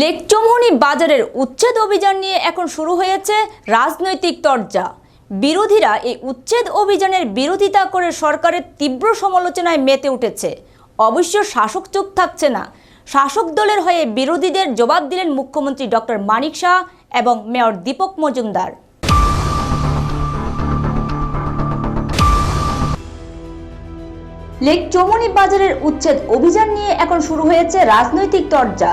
লেকচমহনি বাজারের উচ্ছেদ অভিযান নিয়ে এখন শুরু হয়েছে রাজনৈতিক তরজা। বিরোধীরা এই উচ্ছেদ অভিযানের বিরোধিতা করে সরকারের তীব্র সমালোচনায় মেতে উঠেছে। অবশ্য শাসক চুপ থাকছে না। শাসক দলের হয়ে বিরোধীদের জবাব দিলেন মুখ্যমন্ত্রী ডক্টর মানিক শাহ এবং মেয়র দীপক মজুমদার। লেক চৌমনি বাজারের উচ্ছেদ অভিযান নিয়ে এখন শুরু হয়েছে রাজনৈতিক তরজা।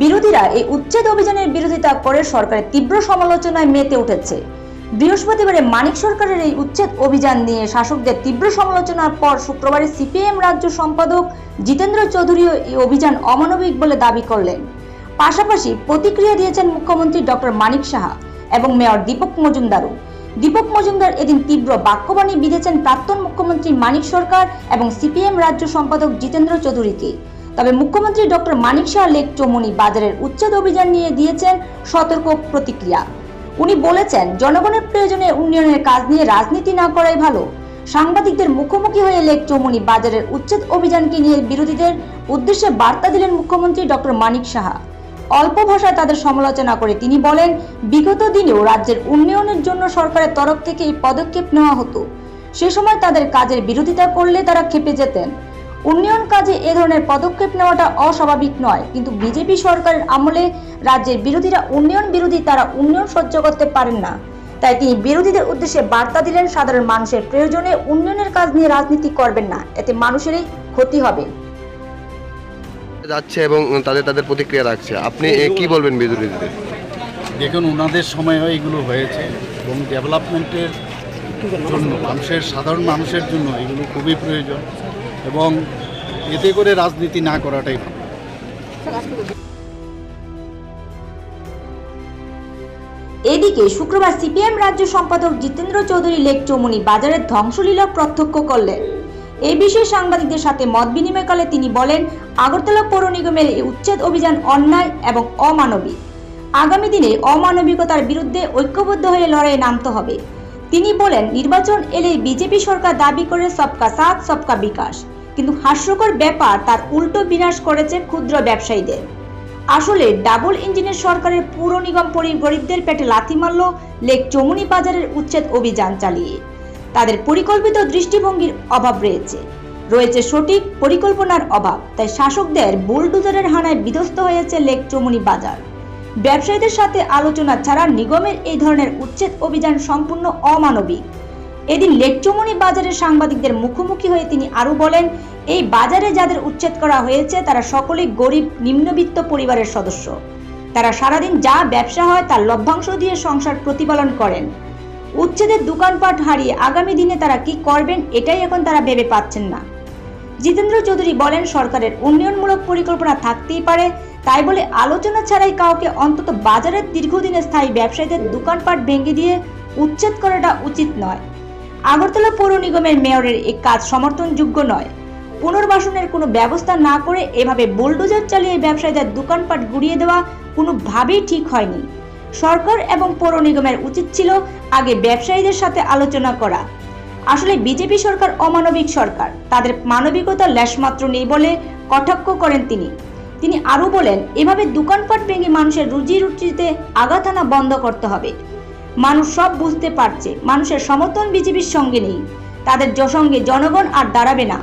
বিরোধীরা এই উচ্ছেদ অভিযানের বিরোধিতা করে সরকারের তীব্র সমালোচনায় মেতে উঠেছে। বৃহস্পতিবারে মানিক সরকারের এই উচ্ছেদ অভিযান নিয়ে শাসকদের তীব্র সমালোচনার পর শুক্রবারে সিপিএম রাজ্য সম্পাদক জিতেন্দ্র চৌধুরীও এই অভিযান অমানবিক বলে দাবি করলেন। পাশাপাশি প্রতিক্রিয়া দিয়েছেন মুখ্যমন্ত্রী ডক্টর মানিক সাহা এবং মেয়র দীপক মজুমদারও। দীপক মজুমদার এদিন তীব্র বাক্যবাণী বিঁধেছেন প্রাক্তন মুখ্যমন্ত্রী মানিক সরকার এবং সিপিএম রাজ্য সম্পাদক জিতেন্দ্র চৌধুরীকে। তবে মুখ্যমন্ত্রী ডক্টর মানিক শাহ লেক চৌমনি বাজারের উচ্ছেদ অভিযান নিয়ে দিয়েছেন সতর্ক প্রতিক্রিয়া। উনি বলেছেন, জনগণের প্রয়োজনে উন্নয়নের কাজ নিয়ে রাজনীতি না করাই ভালো। সাংবাদিকদের মুখোমুখি হয়ে লেক চৌমনি বাজারের উচ্ছেদ অভিযানকে নিয়ে বিরোধীদের উদ্দেশ্যে বার্তা দিলেন মুখ্যমন্ত্রী ডক্টর মানিক সাহা অল্প ভাষায় তাদের সমালোচনা করে তিনি বলেন, বিগত দিনেও রাজ্যের উন্নয়নের জন্য সরকারের তরফ থেকে এই পদক্ষেপ নেওয়া হতো। সে সময় তাদের কাজের বিরোধিতা করলে তারা খেপে যেতেন। উন্নয়ন কাজে এ ধরনের পদক্ষেপ নেওয়াটা অস্বাভাবিক নয়। কিন্তু বিজেপি সরকারের আমলে রাজ্যের বিরোধীরা উন্নয়ন বিরোধী তারা উন্নয়ন সহ্য করতে পারেন না। তাই তিনি বিরোধীদের উদ্দেশ্যে বার্তা দিলেন সাধারণ মানুষের প্রয়োজনে উন্নয়নের কাজ নিয়ে রাজনীতি করবেন না এতে মানুষেরই ক্ষতি হবে। যাচ্ছে এবং তাদের তাদের প্রতিক্রিয়া রাখছে। আপনি এ, কি বলবেন বিরোধীদের? দেখুন ওনাদের সময় এগুলো হয়েছে এবং ডেভেলপমেন্টের জন্য মানুষের সাধারণ মানুষের জন্য এগুলো খুবই প্রয়োজন। এবং এতে করে রাজনীতি না করাটাই ভালো। এদিকে শুক্রবার সিপিএম রাজ্য সম্পাদক জিতেন্দ্র চৌধুরী লেক চৌমনি বাজারের ধ্বংসলীলা প্রত্যক্ষ করলেন। এই বিষয়ে সাংবাদিকদের সাথে মত বিনিময়কালে তিনি বলেন, আগরতলা পৌর নিগমের এই উচ্ছেদ অভিযান অন্যায় এবং অমানবিক। আগামী দিনে অমানবিকতার বিরুদ্ধে ঐক্যবদ্ধ হয়ে লড়াইয়ে নামতে হবে। তিনি বলেন, নির্বাচন এলে বিজেপি সরকার দাবি করে সবকা সাথ, সবকা বিকাশ। কিন্তু হাস্যকর ব্যাপার, তার উল্টো বিনাশ করেছে ক্ষুদ্র ব্যবসায়ীদের। আসলে ডাবল ইঞ্জিনের সরকারের পুর নিগম গরিবদের পেটে লাথি মারল লেক চমুনি বাজারের উচ্ছেদ অভিযান চালিয়ে। তাদের পরিকল্পিত দৃষ্টিভঙ্গির অভাব রয়েছে। রয়েছে সঠিক পরিকল্পনার অভাব, তাই শাসকদের বুলডুজারের হানায় বিধ্বস্ত হয়েছে লেক চমুনি বাজার। ব্যবসায়ীদের সাথে আলোচনা ছাড়া নিগমের এই ধরনের উচ্ছেদ অভিযান সম্পূর্ণ অমানবিক। এদিন লেকচমনি বাজারের সাংবাদিকদের মুখোমুখি হয়ে তিনি আরও বলেন, এই বাজারে যাদের উচ্ছেদ করা হয়েছে, তারা সকলেই গরিব, নিম্নবিত্ত পরিবারের সদস্য। তারা সারাদিন যা ব্যবসা হয়, তার লভ্যাংশ দিয়ে সংসার প্রতিপালন করেন। উচ্ছেদের দোকানপাট হারিয়ে আগামী দিনে তারা কি করবেন, এটাই এখন তারা ভেবে পাচ্ছেন না। জিতেন্দ্র চৌধুরী বলেন, সরকারের উন্নয়নমূলক পরিকল্পনা থাকতেই পারে। তাই বলে আলোচনা ছাড়াই কাউকে অন্তত বাজারের দীর্ঘদিনের স্থায়ী ব্যবসায়ীদের দোকানপাট ভেঙে দিয়ে উচ্ছেদ করাটা উচিত নয়। আগরতলা পৌর নিগমের মেয়রের এই কাজ সমর্থনযোগ্য নয়। পুনর্বাসনের কোনো ব্যবস্থা না করে এভাবে বুলডোজার চালিয়ে ব্যবসায়ীদের দোকানপাট গুড়িয়ে দেওয়া কোনোভাবেই ঠিক হয়নি। সরকার এবং পৌর নিগমের উচিত ছিল আগে ব্যবসায়ীদের সাথে আলোচনা করা। আসলে বিজেপি সরকার অমানবিক সরকার। তাদের মানবিকতা লেশমাত্র নেই বলে কটাক্ষ করেন তিনি। তিনি আরও বলেন, এভাবে দোকানপাট ভেঙে মানুষের রুজি রুচিতে আঘাত আনা বন্ধ করতে হবে। মানুষ সব বুঝতে পারছে। মানুষের সমর্থন বিজেপির সঙ্গে নেই। তাদের জ- সঙ্গে জনগণ আর দাঁড়াবে না।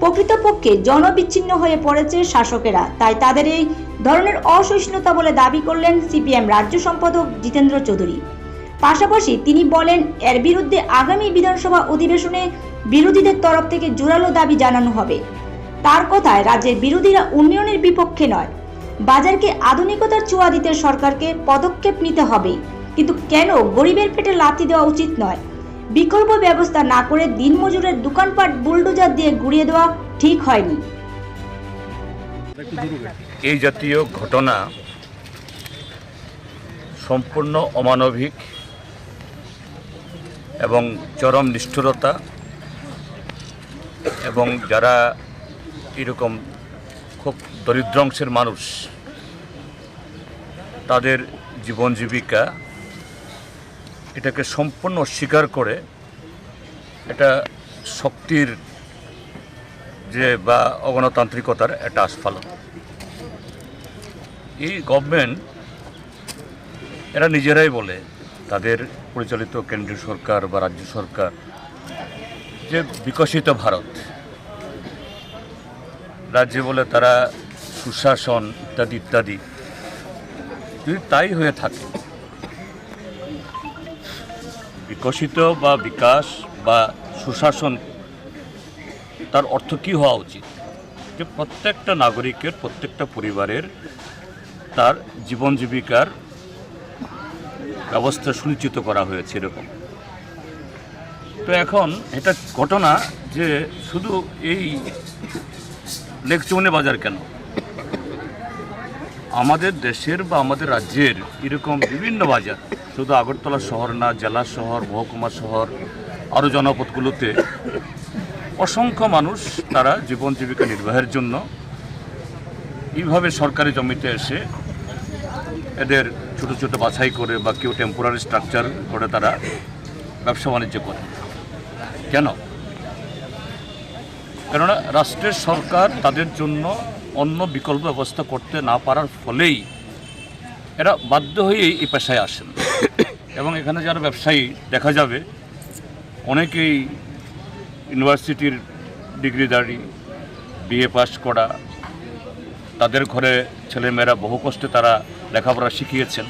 প্রকৃতপক্ষে জনবিচ্ছিন্ন হয়ে পড়েছে শাসকেরা। তাই তাদের এই ধরনের অসহিষ্ণুতা বলে দাবি করলেন সিপিএম রাজ্য সম্পাদক জিতেন্দ্র চৌধুরী। পাশাপাশি তিনি বলেন, এর বিরুদ্ধে আগামী বিধানসভা অধিবেশনে বিরোধীদের তরফ থেকে জোরালো দাবি জানানো হবে। তার কথায় রাজ্যের বিরোধীরা উন্নয়নের বিপক্ষে নয়। বাজারকে আধুনিকতার ছোঁয়া দিতে সরকারকে পদক্ষেপ নিতে হবে। কিন্তু কেন গরিবের পেটে লাথি দেওয়া উচিত নয়? বিকল্প ব্যবস্থা না করে দিনমজুরের দোকানপাট বুলডোজার দিয়ে গুড়িয়ে দেওয়া ঠিক হয়নি। এই জাতীয় ঘটনা সম্পূর্ণ অমানবিক এবং চরম নিষ্ঠুরতা এবং যারা এরকম খুব দরিদ্র অংশের মানুষ, তাদের জীবন জীবিকা এটাকে সম্পূর্ণ অস্বীকার করে এটা শক্তির যে বা অগণতান্ত্রিকতার একটা আস্ফালন। এই গভর্নমেন্ট এরা নিজেরাই বলে, তাদের পরিচালিত কেন্দ্রীয় সরকার বা রাজ্য সরকার, যে বিকশিত ভারত, রাজ্যে বলে তারা সুশাসন ইত্যাদি ইত্যাদি। যদি তাই হয়ে থাকে বিকশিত বা বিকাশ বা সুশাসন, তার অর্থ কী হওয়া উচিত? যে প্রত্যেকটা নাগরিকের, প্রত্যেকটা পরিবারের তার জীবন জীবিকার ব্যবস্থা সুনিশ্চিত করা হয়েছে এরকম। তো এখন এটা ঘটনা যে শুধু এই লেকচৌনে বাজার কেন? আমাদের দেশের বা আমাদের রাজ্যের এরকম বিভিন্ন বাজার শুধু আগরতলা শহর না, জেলা শহর, মহকুমা শহর আরও জনপদগুলোতে অসংখ্য মানুষ তারা জীবন জীবিকা নির্বাহের জন্য এইভাবে সরকারি জমিতে এসে এদের ছোট ছোট বাছাই করে বা কেউ টেম্পোরারি স্ট্রাকচার করে তারা ব্যবসা বাণিজ্য করে। কেন? কেননা রাষ্ট্রের সরকার তাদের জন্য অন্য বিকল্প ব্যবস্থা করতে না পারার ফলেই এরা বাধ্য হয়েই এই পেশায় আসেন। এবং এখানে যারা ব্যবসায়ী, দেখা যাবে, অনেকেই ইউনিভার্সিটির ডিগ্রি ডিগ্রিধারী, বিএ পাস করা, তাদের ঘরে ছেলেমেয়েরা বহু কষ্টে তারা লেখাপড়া শিখিয়েছেন।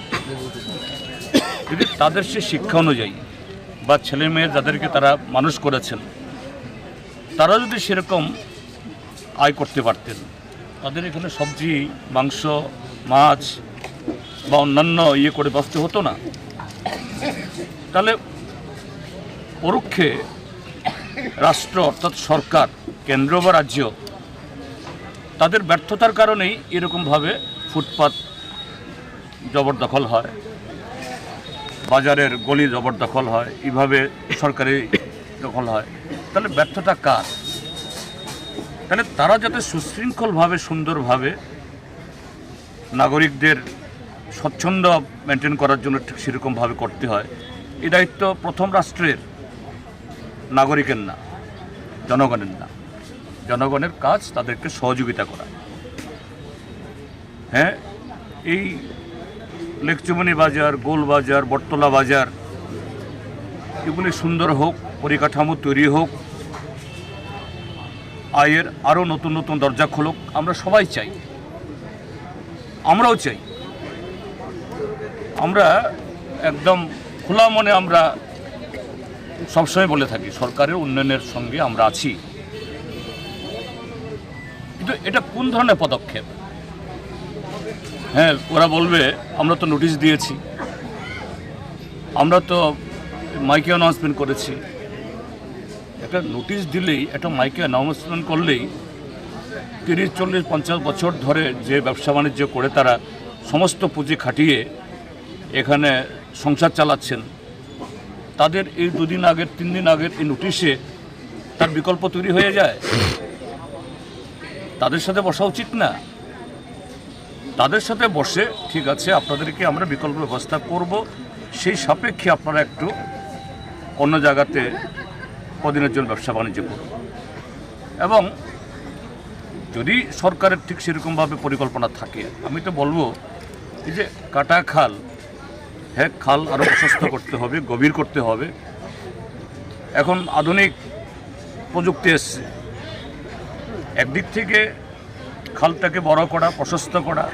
যদি তাদের সে শিক্ষা অনুযায়ী বা ছেলে মেয়ে যাদেরকে তারা মানুষ করেছেন, তারা যদি সেরকম আয় করতে পারতেন, তাদের এখানে সবজি, মাংস, মাছ বা অন্যান্য ইয়ে করে বাঁচতে হতো না। তাহলে পরোক্ষে রাষ্ট্র অর্থাৎ সরকার, কেন্দ্র বা রাজ্য, তাদের ব্যর্থতার কারণেই এরকমভাবে ফুটপাত জবরদখল হয়, বাজারের গলি জবরদখল হয়, এইভাবে সরকারি দখল হয়। তাহলে ব্যর্থতা কার? তাহলে তারা যাতে সুশৃঙ্খলভাবে, সুন্দরভাবে নাগরিকদের স্বচ্ছন্দ মেনটেন করার জন্য ঠিক সেরকমভাবে করতে হয়। এই দায়িত্ব প্রথম রাষ্ট্রের নাগরিকের না, জনগণের না। জনগণের কাজ তাদেরকে সহযোগিতা করা। হ্যাঁ এই লেকচুমনি বাজার, গোল বাজার, বটতলা বাজার, এগুলি সুন্দর হোক, পরিকাঠামো তৈরি হোক, আয়ের আরও নতুন নতুন দরজা খুলুক, আমরা সবাই চাই। আমরাও চাই। আমরা একদম খোলা মনে আমরা সবসময় বলে থাকি, সরকারের উন্নয়নের সঙ্গে আমরা আছি। কিন্তু এটা কোন ধরনের পদক্ষেপ? হ্যাঁ ওরা বলবে, আমরা তো নোটিশ দিয়েছি। আমরা তো মাইকে অ্যানাউন্সমেন্ট করেছি। একটা নোটিশ দিলেই, একটা মাইকে অ্যানাউন্সমেন্ট করলেই তিরিশ, চল্লিশ, পঞ্চাশ বছর ধরে যে ব্যবসা বাণিজ্য করে তারা সমস্ত পুঁজি খাটিয়ে এখানে সংসার চালাচ্ছেন। তাদের এই দুদিন আগের, তিন দিন আগের এই নোটিশে তার বিকল্প তৈরি হয়ে যায়। তাদের সাথে বসা উচিত না। তাদের সাথে বসে, ঠিক আছে, আপনাদেরকে আমরা বিকল্প ব্যবস্থা করব। সেই সাপেক্ষে আপনারা একটু অন্য জায়গাতে কদিনের জন্য ব্যবসা বাণিজ্য করুন। এবং যদি সরকারের ঠিক সেরকমভাবে পরিকল্পনা থাকে, আমি তো বলব, এই যে কাটা খাল হ্যাঁ খাল আরও প্রশস্ত করতে হবে, গভীর করতে হবে। এখন আধুনিক প্রযুক্তি এসছে। একদিক থেকে খালটাকে বড় করা, প্রশস্ত করা,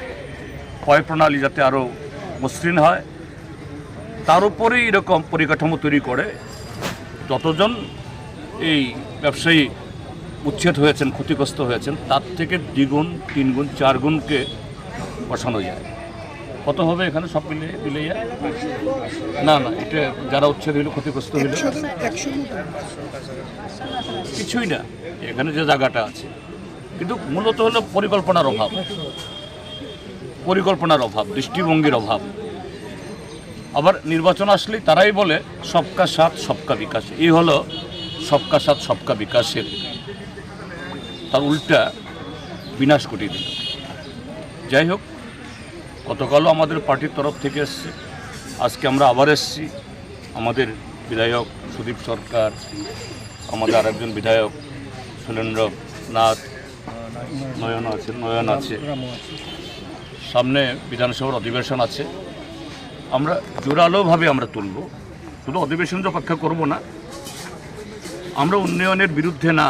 ক্ষয় প্রণালী যাতে আরও মসৃণ হয়, তার উপরেই এরকম পরিকাঠামো তৈরি করে যতজন এই ব্যবসায়ী উচ্ছেদ হয়েছেন, ক্ষতিগ্রস্ত হয়েছেন, তার থেকে দ্বিগুণ, তিনগুণ চার গুণকে বসানো যায়। কত হবে এখানে সব মিলে দিলে না না, এটা যারা উচ্ছেদ হইল, ক্ষতিগ্রস্ত হইল। কিছুই না, এখানে যে জায়গাটা আছে। কিন্তু মূলত হলো পরিকল্পনার অভাব। পরিকল্পনার অভাব, দৃষ্টিভঙ্গির অভাব। আবার নির্বাচন আসলেই তারাই বলে, সবকা সাথ, সবকা বিকাশ। এই হলো সবকা সাথ, সবকা বিকাশের তার উল্টা বিনাশ ঘটিয়ে দিল। যাই হোক গতকালও আমাদের পার্টির তরফ থেকে এসছে। আজকে আমরা আবার এসছি। আমাদের বিধায়ক সুদীপ সরকার, আমাদের আরেকজন বিধায়ক সুরেন্দ্র নাথ, নয়ন আছে নয়ন আছে। সামনে বিধানসভার অধিবেশন আছে। আমরা জোরালোভাবে আমরা তুলব। শুধু অধিবেশন যে অপেক্ষা করব না। আমরা উন্নয়নের বিরুদ্ধে না।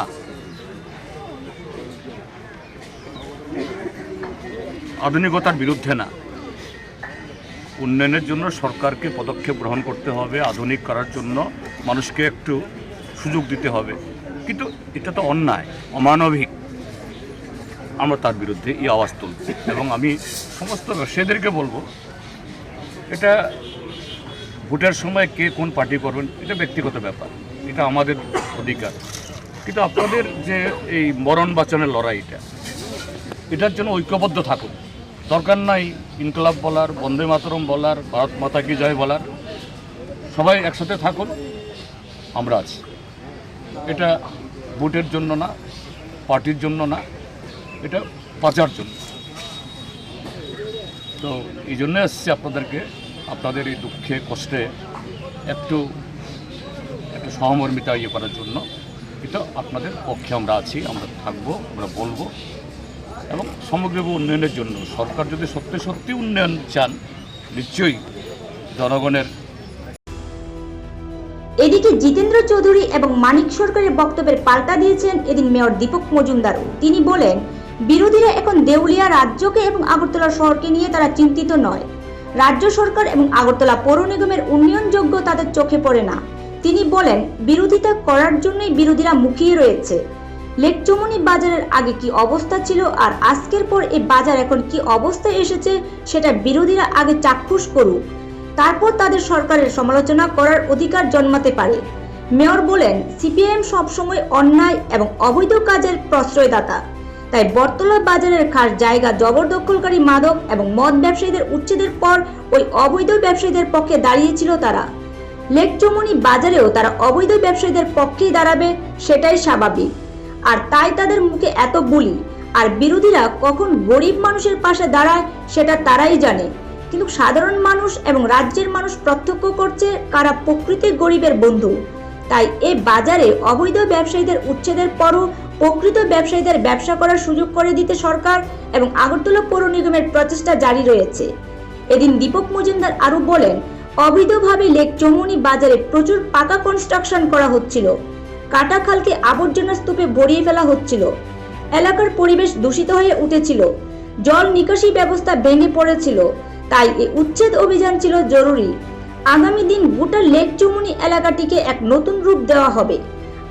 আধুনিকতার বিরুদ্ধে না। উন্নয়নের জন্য সরকারকে পদক্ষেপ গ্রহণ করতে হবে, আধুনিক করার জন্য মানুষকে একটু সুযোগ দিতে হবে। কিন্তু এটা তো অন্যায়, অমানবিক। আমরা তার বিরুদ্ধে এই আওয়াজ তুলব এবং আমি সমস্ত ব্যবসায়ীদেরকে বলব, এটা ভোটের সময় কে কোন পার্টি করবেন, এটা ব্যক্তিগত ব্যাপার, এটা আমাদের অধিকার। কিন্তু আপনাদের যে এই মরণ বাঁচানোর লড়াইটা, এটার জন্য ঐক্যবদ্ধ থাকুন। দরকার নাই ইনকলাব বলার, বন্দে মাতরম বলার, ভারত মাতা কি জয় বলার। সবাই একসাথে থাকুন, আমরা আছি। এটা ভোটের জন্য না, পার্টির জন্য না, এটা বাঁচার জন্য। তো এই জন্য এসছি আপনাদেরকে, আপনাদের এই দুঃখে, কষ্টে একটু একটু সহমর্মিতা ইয়ে করার জন্য। এটা আপনাদের পক্ষে আমরা আছি, আমরা থাকব, আমরা বলব। এবং সমগ্র উন্নয়নের জন্য সরকার যদি সত্যি সত্যি উন্নয়ন চান, নিশ্চয়ই জনগণের এদিকে জিতেন্দ্র চৌধুরী এবং মানিক সরকারের বক্তব্যের পাল্টা দিয়েছেন এদিন মেয়র দীপক মজুমদারও। তিনি বলেন, বিরোধীরা এখন দেউলিয়া রাজ্যকে এবং আগরতলা শহরকে নিয়ে তারা চিন্তিত নয়। রাজ্য সরকার এবং আগরতলা পৌর নিগমের উন্নয়নযোগ্য তাদের চোখে পড়ে না। তিনি বলেন, বিরোধিতা করার জন্যই বিরোধীরা মুখিয়ে রয়েছে। লেকচমনি বাজারের আগে কি অবস্থা ছিল আর আজকের পর এই বাজার এখন কি অবস্থায় এসেছে সেটা বিরোধীরা আগে চাক্ষুষ করুক। তারপর তাদের সরকারের সমালোচনা করার অধিকার জন্মাতে পারে। মেয়র বলেন সিপিএম সবসময় অন্যায় এবং অবৈধ কাজের প্রশ্রয়দাতা। তাই বটতলা বাজারের খাস জায়গা জবরদখলকারী মাদক এবং মদ ব্যবসায়ীদের উচ্ছেদের পর ওই অবৈধ ব্যবসায়ীদের পক্ষে দাঁড়িয়েছিল তারা। লেকচমনি বাজারেও তারা অবৈধ ব্যবসায়ীদের পক্ষেই দাঁড়াবে, সেটাই স্বাভাবিক। আর তাই তাদের মুখে এত বুলি। আর বিরোধীরা কখন গরিব মানুষের পাশে দাঁড়ায়, সেটা তারাই জানে। কিন্তু সাধারণ মানুষ এবং রাজ্যের মানুষ প্রত্যক্ষ করছে কারা প্রকৃতির গরিবের বন্ধু। তাই এই বাজারে অবৈধ ব্যবসায়ীদের উচ্ছেদের পরও প্রকৃত ব্যবসায়ীদের ব্যবসা করার সুযোগ করে দিতে সরকার এবং আগরতলা পৌর নিগমের প্রচেষ্টা জারি রয়েছে। এদিন দীপক মজুমদার আরও বলেন, অবৈধভাবে লেক চমুনি বাজারে প্রচুর পাকা কনস্ট্রাকশন করা হচ্ছিল। কাটাখালকে আবর্জনা স্তূপে ভরিয়ে ফেলা হচ্ছিল। এলাকার পরিবেশ দূষিত হয়ে উঠেছিল। জল নিকাশি ব্যবস্থা ভেঙে পড়েছিল। তাই এই উচ্ছেদ অভিযান ছিল জরুরি। আগামী দিন গোটা লেক চমুনি এলাকাটিকে এক নতুন রূপ দেওয়া হবে।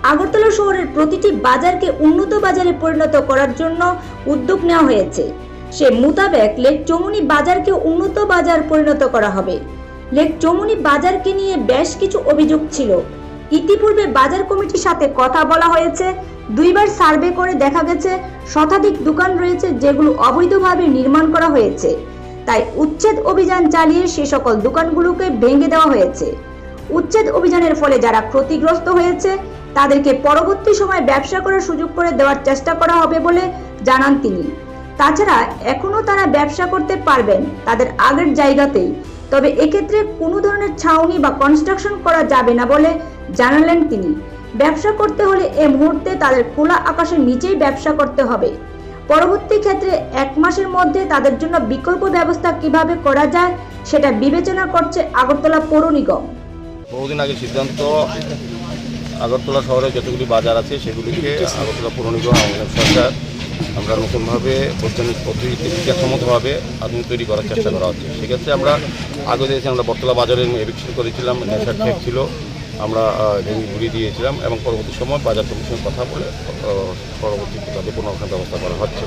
আগরতলা শহরের প্রতিটি বাজারকে উন্নত বাজারে পরিণত করার জন্য উদ্যোগ নেওয়া হয়েছে। সে মোতাবেক লেক চমুনি বাজারকে উন্নত বাজার পরিণত করা হবে। লেক চমুনি বাজারকে নিয়ে বেশ কিছু অভিযোগ ছিল। ইতিপূর্বে বাজার কমিটির সাথে কথা বলা হয়েছে। দুইবার সার্ভে করে দেখা গেছে, শতাধিক দোকান রয়েছে যেগুলো অবৈধভাবে নির্মাণ করা হয়েছে। তাই উচ্ছেদ অভিযান চালিয়ে সে সকল দোকানগুলোকে ভেঙে দেওয়া হয়েছে। উচ্ছেদ অভিযানের ফলে যারা ক্ষতিগ্রস্ত হয়েছে, তাদেরকে পরবর্তী সময় ব্যবসা করার সুযোগ করে দেওয়ার চেষ্টা করা হবে বলে জানান তিনি। তাছাড়া এখনও তারা ব্যবসা করতে পারবেন, তাদের আগের জায়গাতেই। তবে এক্ষেত্রে কোনো ধরনের ছাউনি বা কনস্ট্রাকশন করা যাবে না বলে জানালেন তিনি। ব্যবসা করতে হলে এ মুহূর্তে তাদের খোলা আকাশের নিচেই ব্যবসা করতে হবে। পরবর্তী ক্ষেত্রে এক মাসের মধ্যে তাদের জন্য বিকল্প ব্যবস্থা কীভাবে করা যায় সেটা বিবেচনা করছে আগরতলা পৌর নিগম। বহুদিন আগে সিদ্ধান্ত, আগরতলা শহরে যতগুলি বাজার আছে সেগুলিকে আগরতলা পৌর নিগম সরকার আমরা নতুনভাবে বৈজ্ঞানিক পদ্ধতিতে বিজ্ঞানসম্মতভাবে আধুনিক তৈরি করার চেষ্টা করা হচ্ছে। সেক্ষেত্রে আমরা আগে দিয়েছি আমরা বটতলা বাজারে এভিকশন করেছিলাম, নেশার ঠেক ছিল। আমরা ঘুরিয়ে দিয়েছিলাম এবং পরবর্তী সময় বাজার কমিশনের কথা বলে পরবর্তী তাদের পুনর্গঠন ব্যবস্থা করা হচ্ছে।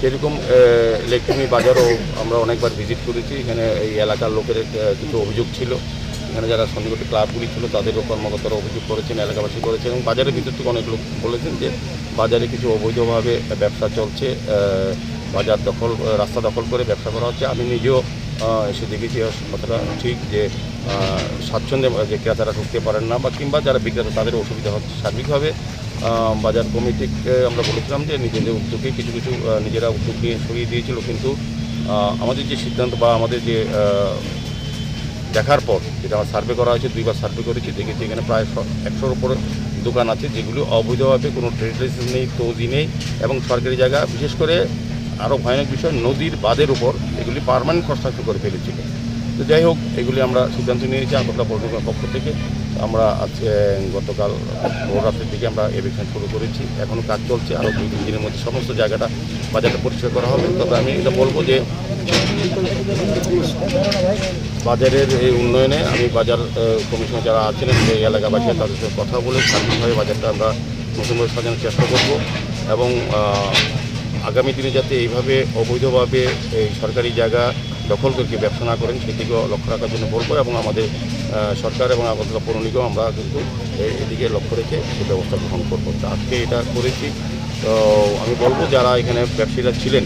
সেরকম ইলেকট্রনি বাজারও আমরা অনেকবার ভিজিট করেছি। এখানে এই এলাকার লোকের কিছু অভিযোগ ছিল। এখানে যারা সন্নিকটে ক্লাবগুলি ছিল, তাদেরও কর্মকর্তারা অভিযোগ করেছেন, এলাকাবাসী করেছেন এবং বাজারের ভিতর থেকে অনেক লোক বলেছেন যে বাজারে কিছু অবৈধভাবে ব্যবসা চলছে বাজার দখল, রাস্তা দখল করে ব্যবসা করা হচ্ছে। আমি নিজেও এসে দেখেছি কথাটা ঠিক যে স্বাচ্ছন্দ্যে যে ক্রেতারা ঢুকতে পারেন না বা কিংবা যারা বিক্রেতা তাদের অসুবিধা হচ্ছে সার্বিকভাবে। বাজার কমিটিকে আমরা বলেছিলাম যে নিজেদের উদ্যোগে কিছু কিছু নিজেরা উদ্যোগ নিয়ে সরিয়ে দিয়েছিল, কিন্তু আমাদের যে সিদ্ধান্ত বা আমাদের যে দেখার পর যেটা আমার সার্ভে করা হয়েছে, দুইবার সার্ভে করেছি, দেখেছি এখানে প্রায় একশোর উপরে দোকান আছে যেগুলো অবৈধভাবে কোনো ট্রেড লাইসেন্স নেই তৌদি নেই এবং সরকারি জায়গা, বিশেষ করে আরও ভয়ানক বিষয়, নদীর বাঁধের উপর এগুলি পারমানেন্ট কনস্ট্রাকশন করে ফেলেছিল। তো যাই হোক, এগুলি আমরা সিদ্ধান্ত নিয়েছি আগরতলা পৌরসভার পক্ষ থেকে। আমরা আজকে, গতকাল ভোর রাতের দিকে আমরা এভিকশন শুরু করেছি। এখনও কাজ চলছে, আরও দুই তিন দিনের মধ্যে সমস্ত জায়গাটা বাজারটা পরিষ্কার করা হবে। তবে আমি এটা বলব যে বাজারের এই উন্নয়নে আমি বাজার কমিশনে যারা আছেন এই এলাকাবাসী তাদের সাথে কথা বলে সার্বিকভাবে বাজারটা আমরা নতুনভাবে সাজানোর চেষ্টা করব এবং আগামী দিনে যাতে এইভাবে অবৈধভাবে এই সরকারি জায়গা দখল করে ব্যবসা না করেন, সেদিকেও লক্ষ্য রাখার জন্য বলব এবং আমাদের সরকার এবং আগরতলা পৌর নিগম আমরা কিন্তু এদিকে লক্ষ্য রেখে সেই ব্যবস্থা গ্রহণ করব। আজকে এটা করেছি। তো আমি বলব যারা এখানে ব্যবসায়ীরা ছিলেন,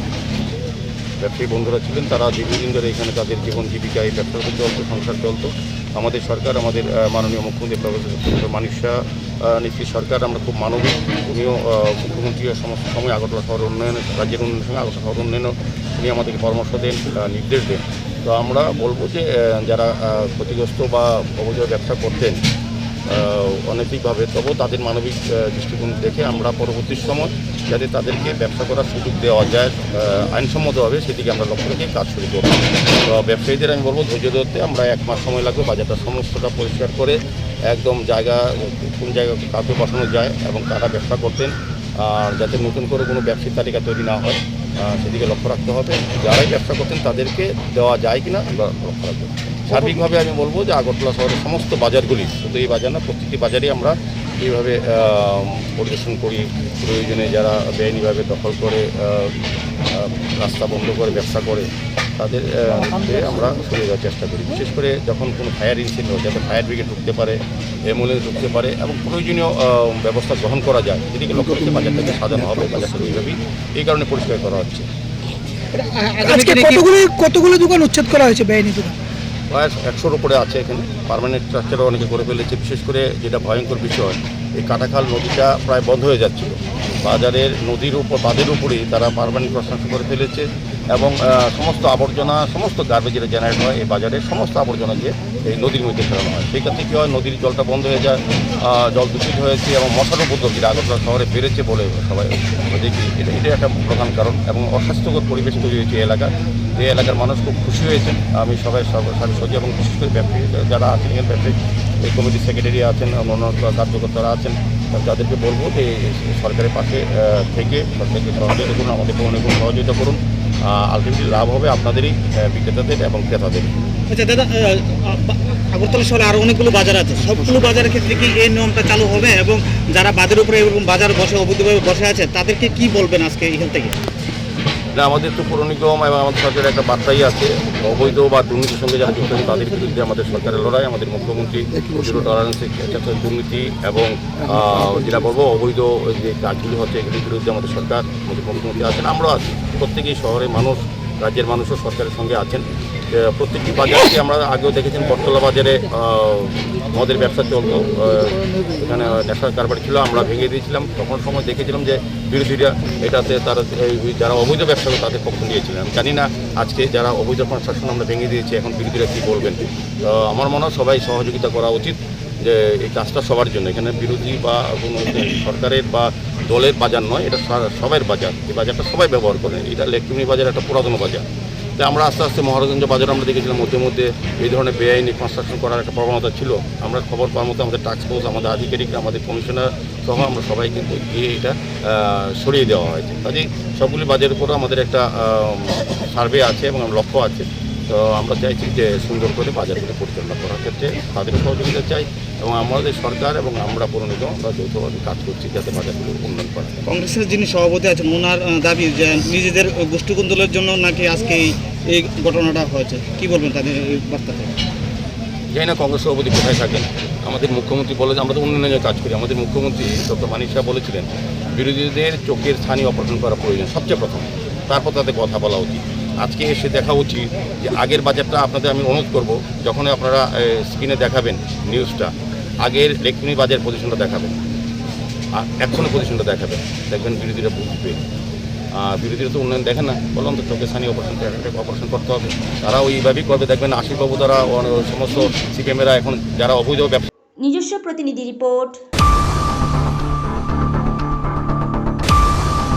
ব্যবসায়ী বন্ধুরা ছিলেন, তারা দীর্ঘদিন ধরে এখানে তাদের জীবন জীবিকা, এই ব্যবসাতে চলতো, সংসার চলতো। আমাদের সরকার, আমাদের মাননীয় মুখ্যমন্ত্রী প্রফেসর শাহ নীতি সরকার, আমরা খুব মানবিক, উনিও মুখ্যমন্ত্রী সমস্ত সময় আগরতলা শহর উন্নয়ন, রাজ্যের উন্নয়নের সঙ্গে আগরতলা শহর উন্নয়নও উনি আমাদেরকে পরামর্শ দেন নির্দেশ দেন। তো আমরা বলব যে যারা ক্ষতিগ্রস্ত বা অবৈধ ব্যবসা করতেন অনৈতিকভাবে তবুও তাদের মানবিক দৃষ্টিকোণ দেখে আমরা পরবর্তী সময় যাতে তাদেরকে ব্যবসা করার সুযোগ দেওয়া যায় আইনসম্মতভাবে সেদিকে আমরা লক্ষ্য রেখে কাজ শুরু করব। তো ব্যবসায়ীদের আমি বলব, ধৈর্য ধরতে আমরা এক মাস সময় লাগবে বাজারটা সমস্তটা পরিষ্কার করে একদম জায়গা, কোন জায়গা কাউকে বসানো যায় এবং তারা ব্যবসা করতেন, আর যাতে নতুন করে কোনো ব্যবসায়িক তালিকা তৈরি না হয়। সেদিকে লক্ষ্য রাখতে হবে। যারাই ব্যবসা করতেন তাদেরকে দেওয়া যায় কিনা আমরা লক্ষ্য রাখব। সার্বিকভাবে আমি বলব যে আগরতলা শহরের সমস্ত বাজারগুলি, শুধু এই বাজার না প্রত্যেকটি বাজারই আমরা এইভাবে পরিদর্শন করি। প্রয়োজনে যারা বেআইনিভাবে দখল করে রাস্তা বন্ধ করে ব্যবসা করে তাদের আমরা সরিয়ে দেওয়ার চেষ্টা করি। বিশেষ করে যখন কোনো ফায়ার ইনসিডেন্ট হয় যাতে ফায়ার ব্রিগেড ঢুকতে পারে অ্যাম্বুলেন্স ঢুকতে পারে এবং প্রয়োজনীয় ব্যবস্থা গ্রহণ করা যায় সেদিকে লক্ষ্য রেখে বাজারটাকে সাজানো হবে বাজারটা এইভাবেই এই কারণে পরিষ্কার করা হচ্ছে। কতগুলো কতগুলো দোকান উচ্ছেদ করা হয়েছে বেআইনি দোকান? প্রায় একশোর উপরে আছে এখানে। পারমানেন্ট স্ট্রাকচারও অনেকে করে ফেলেছে। বিশেষ করে যেটা ভয়ঙ্কর বিষয় এই কাটাখাল নদীটা প্রায় বন্ধ হয়ে যাচ্ছিল। বাজারের নদীর উপর বাঁধের উপরেই তারা পারমানেন্ট কনস্ট্রাকশন করে ফেলেছে। এবং সমস্ত আবর্জনা, সমস্ত গার্বেজ যেটা জেনারেট হয় এই বাজারের সমস্ত আবর্জনা গিয়ে এই নদীর মধ্যে ফেরানো হয়। সেই ক্ষেত্রে কী হয় নদীর জলটা বন্ধ হয়ে যায় জল দূষিত হয়েছে এবং মশার উপদ্রব যেটা আগরতলা শহরে বেড়েছে বলে সবাই দেখি। এটা এটা একটা প্রধান কারণ এবং অস্বাস্থ্যকর পরিবেশ তৈরি হয়েছে এলাকা এই এলাকার মানুষ খুব খুশি হয়েছেন। আমি সবাই সবাই সজি এবং বিশেষ করে ব্যবসায়ী যারা আছেন, এখানে ব্যবসায়ী এই কমিটির সেক্রেটারি আছেন অন্য কার্যকর্তারা আছেন, তাদেরকে বলব যে সরকারের পাশে থেকে সরকারকে সহযোগিতা করুন আমাদের অনেক সহযোগিতা করুন। আলটিমেটলি লাভ হবে আপনাদেরই বিক্রেতাদের এবং ক্রেতাদের। আচ্ছা দাদা আগরতলা শহরে আরও অনেকগুলো বাজার আছে। সবগুলো বাজারের ক্ষেত্রে কি এই নিয়মটা চালু হবে? এবং যারা বাজারের উপরে এরকম বাজার বসে, অবৈধভাবে বসে আছে, তাদেরকে কি বলবেন আজকে এখান থেকে? না, আমাদের তো পৌর নিগম এবং আমাদের সরকারের একটা বার্তাই আছে। অবৈধ বা দুর্নীতির সঙ্গে যারা যুক্ত তাদের বিরুদ্ধে আমাদের সরকারের লড়াই, আমাদের মুখ্যমন্ত্রী জিরো দুর্নীতি এবং যেটা বলব, অবৈধ যে কাজগুলি হচ্ছে, এগুলির বিরুদ্ধে আমাদের সরকার, আমাদের মুখ্যমন্ত্রী আছেন, আমরাও আছি। প্রত্যেকেই শহরের মানুষ, রাজ্যের মানুষও সরকারের সঙ্গে আছেন। প্রত্যেকটি বাজারকে আমরা আগেও দেখেছেন, বটতলা বাজারে মদের ব্যবসা চলতো। এখানে নেশার কারবার ছিল, আমরা ভেঙে দিয়েছিলাম। তখন সময় দেখেছিলাম যে বিরোধীরা এটাতে তারা যারা অবৈধ ব্যবসা তাদের পক্ষ নিয়েছিলেন জানি না আজকে যারা অবৈধ কনস্ট্রাকশন আমরা ভেঙে দিয়েছি, এখন বিরোধীরা কী বলবেন? আমার মনে হয় সবাই সহযোগিতা করা উচিত যে এই কাজটা সবার জন্য। এখানে বিরোধী বা কোনো সরকারের বা দলের বাজার নয়, এটা সা- সবার বাজার। এই বাজারটা সবাই ব্যবহার করে। এটা ইলেকট্রনিক বাজার, একটা পুরাতন বাজার। তাই আমরা আস্তে আস্তে মহারাজগঞ্জ বাজার আমরা দেখেছিলাম মধ্যে মধ্যে এই ধরনের বেআইনি কনস্ট্রাকশন করার একটা প্রবণতা ছিল। আমরা খবর পাওয়ার মতো আমাদের টাস্ক ফোর্স আমাদের আধিকারিক আমাদের কমিশনার সহ আমরা সবাই কিন্তু গিয়ে এটা সরিয়ে দেওয়া হয়েছে। কাজেই সবগুলি বাজারের উপরও আমাদের একটা সার্ভে আছে এবং লক্ষ্য আছে। তো আমরা চাইছি যে সুন্দর করে বাজারগুলো পরিচালনা করার ক্ষেত্রে তাদের সহযোগিতা চাই এবং আমাদের সরকার এবং আমরা পৌর নিগম আমরা যৌথভাবে কাজ করছি যাতে বাজারগুলো উন্নয়ন করা যায়। কংগ্রেসের যিনি সভাপতি আছেন ওনার দাবি যে নিজেদের গোষ্ঠীকুন্দলের জন্য নাকি আজকে এই ঘটনাটা হয়েছে। কি বলবেন তাদের এই বার্তাতে জানি না কংগ্রেস সভাপতি কোথায় থাকেন। আমাদের মুখ্যমন্ত্রী বলে যে আমরা তো উন্নয়নের কাজ করি। আমাদের মুখ্যমন্ত্রী ডক্টর মানিক শাহ বলেছিলেন বিরোধীদের চোখের স্থানীয় অপারেশন করা প্রয়োজন সবচেয়ে প্রথম। তারপর তাদের কথা বলা উচিত। আজকে এসে দেখা উচিত যে আগের বাজারটা আপনাদের আমি অনুরোধ করব যখন আপনারা স্ক্রিনে দেখাবেন নিউজটা আগের ইলেকট্রনিক বাজার পজিশনটা দেখাবেন। আর এখনও পজিশনটা দেখাবেন। দেখবেন বিরোধীরা বুঝবে আর বিরোধীরা তো উন্নয়ন দেখে না। বললাম তো চোখের স্থানীয় অপারেশন অপারেশন করতে হবে। তারা ওইভাবেই করবে। দেখবেন আশিসবাবু তারা সমস্ত সিপিএমেরা এখন যারা অবৈধ ব্যবসা নিজস্ব প্রতিনিধি রিপোর্ট